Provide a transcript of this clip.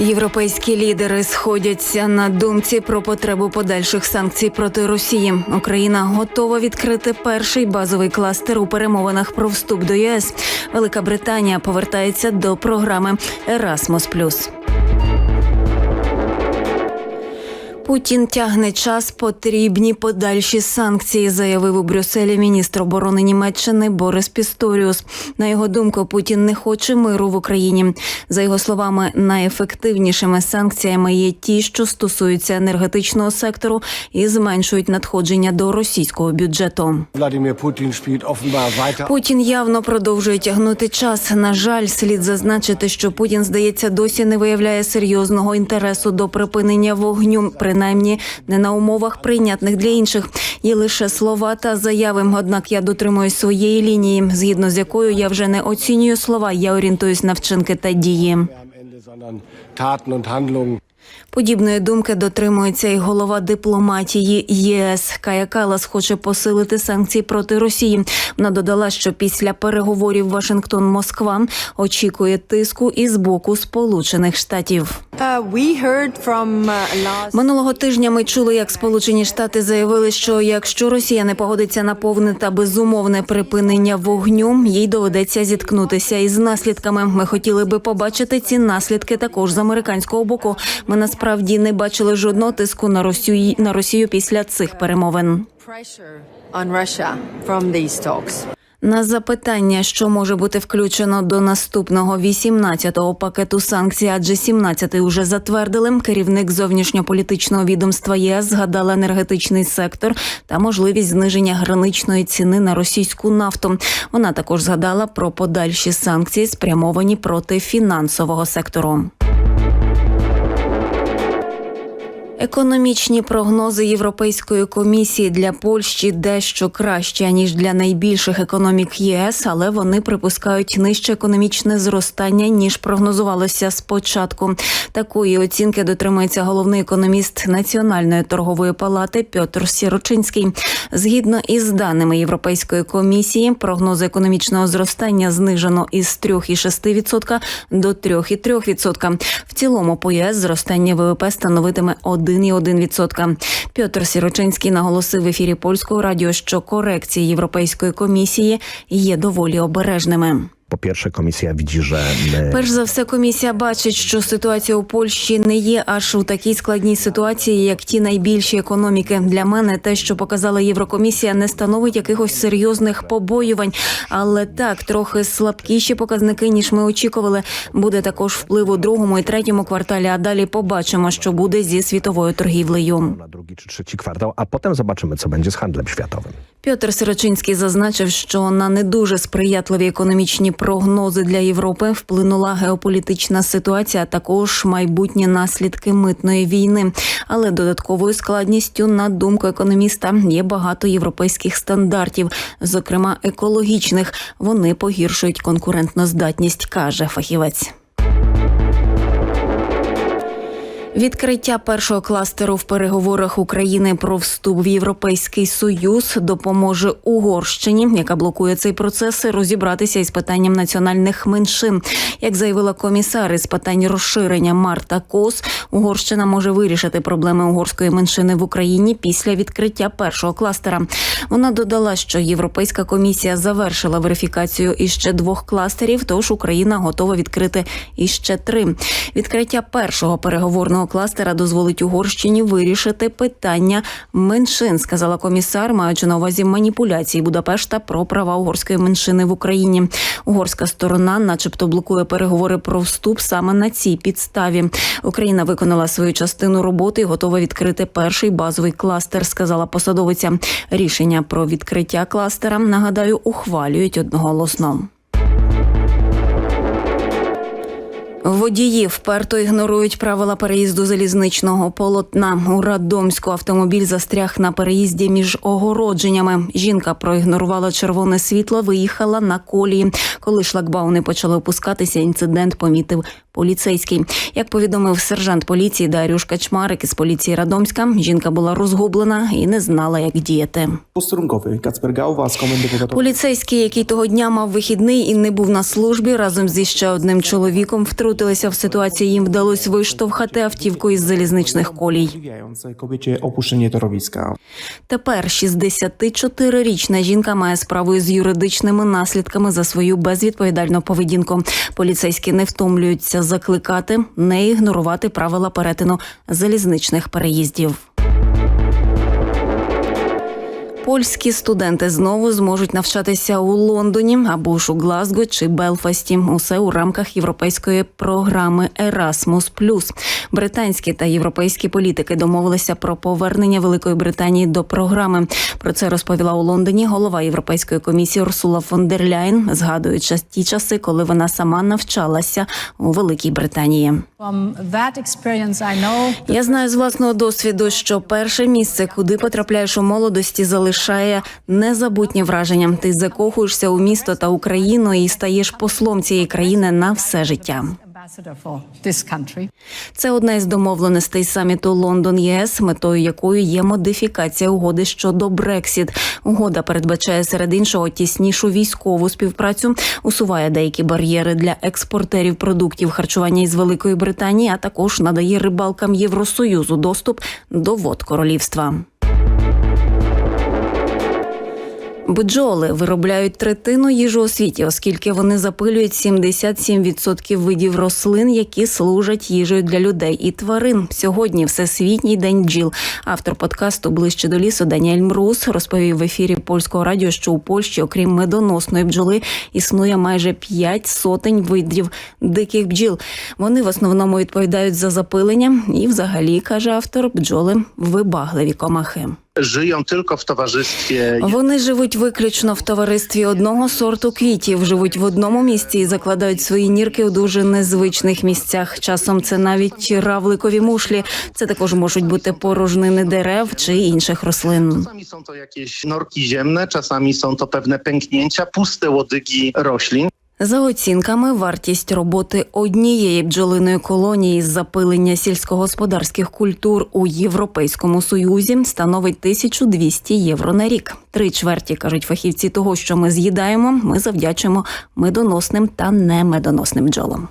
Європейські лідери сходяться на думці про потребу подальших санкцій проти Росії. Україна готова відкрити перший базовий кластер у перемовинах про вступ до ЄС. Велика Британія повертається до програми Erasmus+. Путін тягне час, потрібні подальші санкції, заявив у Брюсселі міністр оборони Німеччини Борис Пісторіус. На його думку, Путін не хоче миру в Україні. За його словами, найефективнішими санкціями є ті, що стосуються енергетичного сектору і зменшують надходження до російського бюджету. Offenbar. Путін явно продовжує тягнути час. На жаль, слід зазначити, що Путін, здається, досі не виявляє серйозного інтересу до припинення вогню, принаймні не на умовах прийнятних для інших. Є лише слова та заяви. Однак я дотримуюсь своєї лінії, згідно з якою я вже не оцінюю слова, я орієнтуюсь на вчинки та дії. Подібної думки дотримується і голова дипломатії ЄС. Кая Калас хоче посилити санкції проти Росії. Вона додала, що після переговорів Вашингтон-Москва очікує тиску і з боку Сполучених Штатів. Last Минулого тижня ми чули, як Сполучені Штати заявили, що якщо Росія не погодиться на повне та безумовне припинення вогню, їй доведеться зіткнутися із наслідками. Ми хотіли би побачити ці наслідки також з американського боку. Ми насправді не бачили жодного тиску на Росію на Росію після цих перемовин. На запитання, що може бути включено до наступного 18-го пакету санкцій, адже 17-й уже затвердили. Керівник зовнішньополітичного відомства ЄС згадала енергетичний сектор та можливість зниження граничної ціни на російську нафту. Вона також згадала про подальші санкції, спрямовані проти фінансового сектору. Економічні прогнози Європейської комісії для Польщі дещо краще ніж для найбільших економік ЄС, але вони припускають нижче економічне зростання ніж прогнозувалося спочатку. Такої оцінки дотримується головний економіст Національної торгової палати Пьотр Сірочинський. Згідно із даними Європейської комісії, прогнози економічного зростання знижено із 3,6% до 3,3%. В цілому по ЄС зростання ВВП становитиме 1,1%. Пьотр Сірочинський наголосив в ефірі польського радіо, що корекції Європейської комісії є доволі обережними. Po pierwsze, komisja widzi, że my Перш за все, комісія бачить, що ситуація у Польщі не є аж у такій складній ситуації, як ті найбільші економіки. Для мене те, що показала Єврокомісія, не становить якихось серйозних побоювань, але так трохи слабкіші показники ніж ми очікували. Буде також вплив у другому і третьому кварталі. А далі побачимо, що буде зі світовою торгівлею. na drugi czy trzeci kwartał, a potem zobaczymy, co będzie z handlem światowym. Пьотр Сирочинський зазначив, що на не дуже сприятливі економічні прогнози для Європи вплинула геополітична ситуація, а також майбутні наслідки митної війни. Але додатковою складністю, на думку економіста, є багато європейських стандартів, зокрема екологічних. Вони погіршують конкурентноздатність, каже фахівець. Відкриття першого кластеру в переговорах України про вступ в Європейський Союз допоможе Угорщині, яка блокує цей процес, розібратися із питанням національних меншин. Як заявила комісар із питань розширення Марта Кос, Угорщина може вирішити проблеми угорської меншини в Україні після відкриття першого кластера. Вона додала, що Європейська комісія завершила верифікацію іще двох кластерів, тож Україна готова відкрити іще три. Відкриття першого переговорного кластера дозволить Угорщині вирішити питання меншин, сказала комісар, маючи на увазі маніпуляції Будапешта про права угорської меншини в Україні. Угорська сторона, начебто, блокує переговори про вступ саме на цій підставі. Україна виконала свою частину роботи і готова відкрити перший базовий кластер, сказала посадовиця. Рішення про відкриття кластера нагадаю ухвалюють одноголосно. Водії вперто ігнорують правила переїзду залізничного полотна. У Радомську автомобіль застряг на переїзді між огородженнями. Жінка проігнорувала червоне світло, виїхала на колії. Коли шлагбауни почали опускатися, інцидент помітив поліцейський. Як повідомив сержант поліції Дарюш Качмарик із поліції Радомська, жінка була розгублена і не знала, як діяти. Поліцейський, який того дня мав вихідний і не був на службі, разом зі ще одним чоловіком втрутився втрутилися в ситуацію. Їм вдалося виштовхати автівку із залізничних колій. Тепер 64-річна жінка має справу з юридичними наслідками за свою безвідповідальну поведінку. Поліцейські не втомлюються закликати не ігнорувати правила перетину залізничних переїздів. Польські студенти знову зможуть навчатися у Лондоні або ж у Глазго чи Белфасті. Усе у рамках європейської програми Erasmus+. Британські та європейські політики домовилися про повернення Великої Британії до програми. Про це розповіла у Лондоні голова Європейської комісії Урсула фон дер Ляйн, згадуючи ті часи, коли вона сама навчалася у Великій Британії. Я знаю з власного досвіду, що перше місце, куди потрапляєш у молодості, залишає незабутні враження. Ти закохуєшся у місто та Україну і стаєш послом цієї країни на все життя. Це одна із домовленостей саміту Лондон ЄС, метою якої є модифікація угоди щодо Брексіт. Угода передбачає серед іншого тіснішу військову співпрацю, усуває деякі бар'єри для експортерів продуктів харчування із Великої Британії, а також надає рибалкам Євросоюзу доступ до вод королівства. Бджоли виробляють третину їжу у світі, оскільки вони запилюють 77% видів рослин, які служать їжею для людей і тварин. Сьогодні всесвітній день бджіл. Автор подкасту ближче до лісу Даніель Мрус розповів в ефірі польського радіо, що у Польщі, окрім медоносної бджоли, існує майже 5 сотень видів диких бджіл. Вони в основному відповідають за запилення, і, взагалі, каже автор, бджоли вибагливі комахи. Żyją tylko w towarzystwie Вони живуть виключно в товаристві одного сорту квітів, живуть в одному місці і закладають свої нірки у дуже незвичних місцях. Часом це навіть равликові мушлі. Це також можуть бути порожнини дерев чи інших рослин. Czasami są to jakieś norki ziemne, czasami są to pewne pęknięcia, puste łodygi roślin. За оцінками, вартість роботи однієї бджолиної колонії з запилення сільськогосподарських культур у Європейському Союзі становить 1200 євро на рік. Три чверті кажуть фахівці того, що ми з'їдаємо, ми завдячуємо медоносним та немедоносним бджолам.